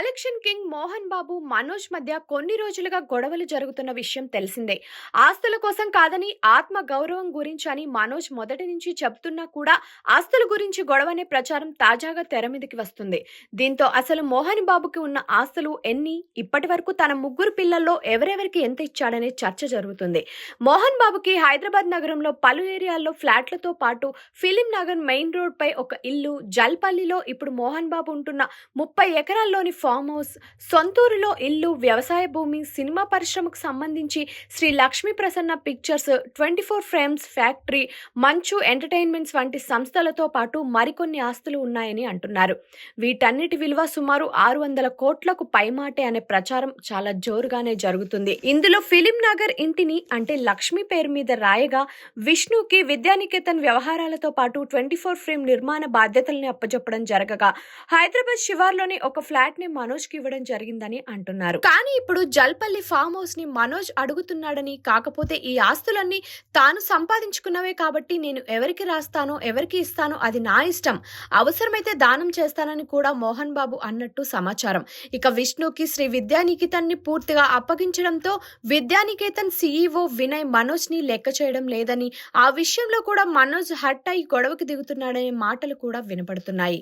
Collection king Mohan Babu Manoj మధ్య కొన్ని రోజులుగా గొడవలు జరుగుతున్న విషయం తెలిసిందే. ఆస్తుల కోసం కాదని ఆత్మ గౌరవం గురించి అని మనోజ్ మొదటి నుంచి చెప్తున్నా కూడా ఆస్తుల గురించి గొడవనే ప్రచారం తాజాగా తెర మీదకి వస్తుంది. దీంతో అసలు మోహన్ బాబుకి ఉన్న ఆస్తులు ఎన్ని? ఇప్పటి వరకు తన ముగ్గురు పిల్లల్లో ఎవరెవరికి ఎంత ఇచ్చాడనే చర్చ జరుగుతుంది. మోహన్ బాబుకి హైదరాబాద్ నగరంలో పలు ఏరియాల్లో ఫ్లాట్లతో పాటు ఫిలిం నగర్ మెయిన్ రోడ్ పై ఒక ఇల్లు జల్పల్లిలో ఇప్పుడు మోహన్ బాబు ఉంటున్న ముప్పై ఎకరాల్లోని ఫామ్ హౌస్ సొంతూరులో ఇల్లు వ్యవసాయ భూమి సినిమా పరిశ్రమకు సంబంధించి Shri Lakshmi Prasanna pictures twenty four frames factory Manchu entertainments వంటి సంస్థలతో పాటు మరికొన్ని ఆస్తులు ఉన్నాయని అంటున్నారు. వీటన్నిటి విలువ సుమారు ఆరు వందల కోట్లకు పైమాటే అనే ప్రచారం చాలా జోరుగానే జరుగుతుంది. ఇందులో ఫిలిం నగర్ ఇంటిని అంటే లక్ష్మి పేరు మీద రాయగా విష్ణుకి విద్యానికేతన్ వ్యవహారాలతో పాటు ట్వంటీ ఫోర్ ఫ్రేమ్ నిర్మాణ బాధ్యతల్ని అప్పచెప్పడం జరగగా. హైదరాబాద్ శివార్లోని ఒక ఫ్లాట్ని మనోజ్కి ఇవ్వడం జరిగిందని అంటున్నారు. కానీ ఇప్పుడు జల్పల్లి ఫామ్ హౌస్ని మనోజ్ అడుగుతున్నాడని కాకపోతే ఈ ఆస్తులన్నీ తాను సంపాదించుకున్నవే కాబట్టి నేను ఎవరికి రాస్తానో ఎవరికి ఇస్తానో అది నా ఇష్టం. అవసరమైతే దానం చేస్తానని కూడా మోహన్ బాబు అన్నట్టు సమాచారం. ఇక విష్ణుకి శ్రీ విద్యానికేతన్ని పూర్తిగా అప్పగించడంతో విద్యానికేతన్ సీఈఓ వినయ్ మనోజ్ని లెక్క చేయడం లేదని ఆ విషయంలో కూడా మనోజ్ హట్ అయి గొడవకి దిగుతున్నాడనే మాటలు కూడా వినపడుతున్నాయి.